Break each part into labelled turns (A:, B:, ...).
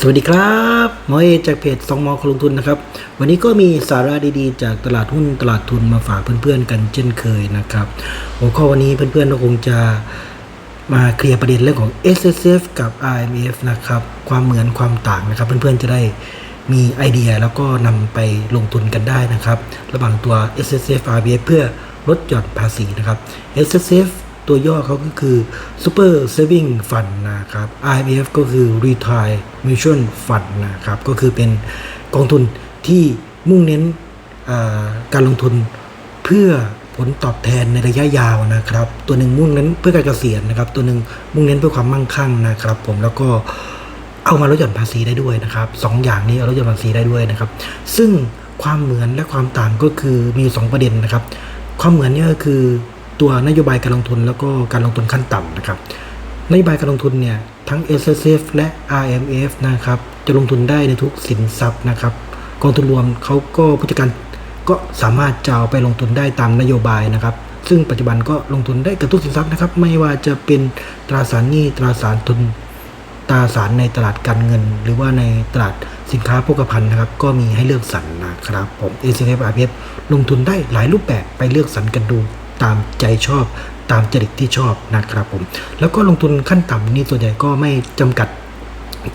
A: สวัสดีครับหมอเอจากเพจสองมอคลงทุนนะครับ วันนี้ก็มีสาระดีๆ จากตลาดหุ้นตลาดทุนมาฝากเพื่อนๆกันเช่นเคยนะครับ หัวข้อวันนี้เพื่อนๆก็คงจะมาเคลียร์ประเด็นเรื่องของ S S F กับ R M F นะครับ ความเหมือนความต่างนะครับ เพื่อนๆจะได้มีไอเดียแล้วก็นำไปลงทุนกันได้นะครับ ระหว่างตัว S S F R M F เพื่อลดหย่อนภาษีนะครับ S S F ตัวย่อเขาก็คือ Super Saving Fund นะครับ IMF ก็คือ Retire Mutual Fund นะครับ ก็คือเป็นกองทุนที่มุ่งเน้นการลงทุนเพื่อผลตอบแทนในระยะยาวนะครับ ตัวหนึ่งมุ่งเน้นเพื่อการเกษียณนะครับ ตัวหนึ่งมุ่งเน้นเพื่อความมั่งคั่งนะครับ ผมแล้วก็เอามาลดหย่อนภาษีได้ด้วยนะครับสองอย่างนี้เอาลดหย่อนภาษีได้ด้วยนะครับ ซึ่งความเหมือนและความต่างก็คือมีอยู่สองประเด็นนะครับ ความเหมือนเนี่ยก็คือ ตัวนโยบายการลงทุนแล้วก็การลงทุนขั้นต่ำนะครับนโยบายการลงทุนเนี่ยทั้ง S S F และ R M F นะครับจะลงทุนได้ในทุกสินทรัพย์นะครับกองทุนรวมเขาก็ผู้จัดการก็สามารถจะเอาไปลงทุนได้ตามนโยบายนะครับ ซึ่งปัจจุบันก็ลงทุนได้กับทุกสินทรัพย์นะครับ ไม่ว่าจะเป็นตราสารหนี้ตราสารทุนตราสารในตลาดการเงิน หรือว่าในตลาดสินค้าโภคภัณฑ์นะครับ ก็มีให้เลือกสรรนะครับผม S F R P F ลงทุนได้หลายรูปแบบไปเลือกสรรกันดู ตามใจชอบ ตามจริตที่ชอบนะครับผม แล้วก็ลงทุนขั้นต่ำนี่ส่วนใหญ่ก็ไม่จำกัด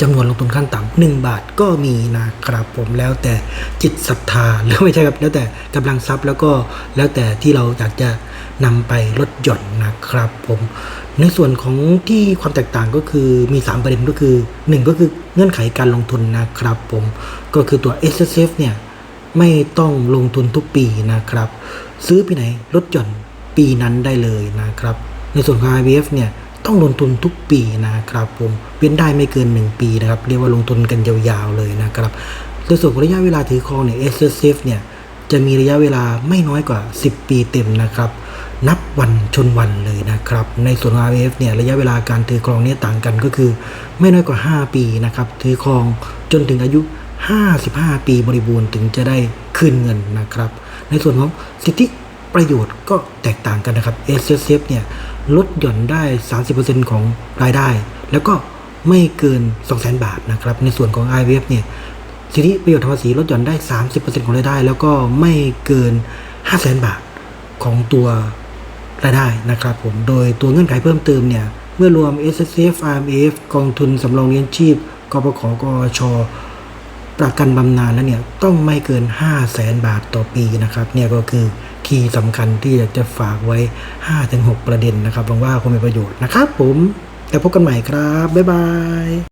A: จำนวนลงทุนขั้นต่ำหนึ่งบาทก็มีนะครับผมแล้วแต่จิตศรัทธาหรือไม่ใช่ครับแล้วแต่กำลังทรัพย์แล้วก็แล้วแต่ที่เราอยากจะนำไปลดหย่อนนะครับผมในส่วนของที่ความแตกต่างก็คือมี 3 ประเด็นก็คือ 1 ก็คือเงื่อนไขการลงทุนนะครับผมก็คือตัว S S F เนี่ยไม่ต้องลงทุนทุกปีนะครับ ซื้อปีไหนลดหย่อน ปีนั้นได้เลยนะครับ ในส่วนของ I V F เนี่ยต้องลงทุนทุกปีนะครับผมเว้นได้ไม่เกิน 1 ปีนะครับ เรียกว่าลงทุนกันยาวๆเลยนะครับในส่วนของระยะเวลาถือครองเนี่ย S S F เนี่ยจะมีระยะเวลาไม่น้อยกว่า 10 ปีเต็มนะครับ นับวันชนวันเลยนะครับ ในส่วนของ RF เนี่ยระยะเวลาการถือครองเนี่ยต่างกันก็คือ ไม่น้อยกว่า 5 ปีนะครับ ถือครองจนถึงอายุ 55 ปีบริบูรณ์ถึงจะได้คืนเงินนะครับ ในส่วนของสิทธิ ประโยชน์ก็แตกต่างกันนะครับ S S F เนี่ยลดหย่อนได้ 30%ของรายได้ แล้วก็ไม่เกิน 200,000 บาทนะครับ ในส่วนของ IVF เนี่ยสิทธิประโยชน์ทางภาษีลดหย่อนได้ 30%ของรายได้ แล้วก็ไม่เกิน 500,000 บาทของตัวรายได้นะครับผม โดยตัวเงื่อนไขเพิ่มเติมเนี่ยเมื่อรวม S S F R M F กองทุนสำรองเลี้ยงชีพกปขกชประกันบำนาญแล้วเนี่ยต้องไม่เกิน 5 0 0แสนบาทต่อปีนะครับเนี่ยก็คือ คีย์สำคัญที่อยากจะฝากไว้ 5-6 ประเด็นนะครับหวังว่าคงมีประโยชน์นะครับผม แล้วพบกันใหม่ครับ บ๊ายบาย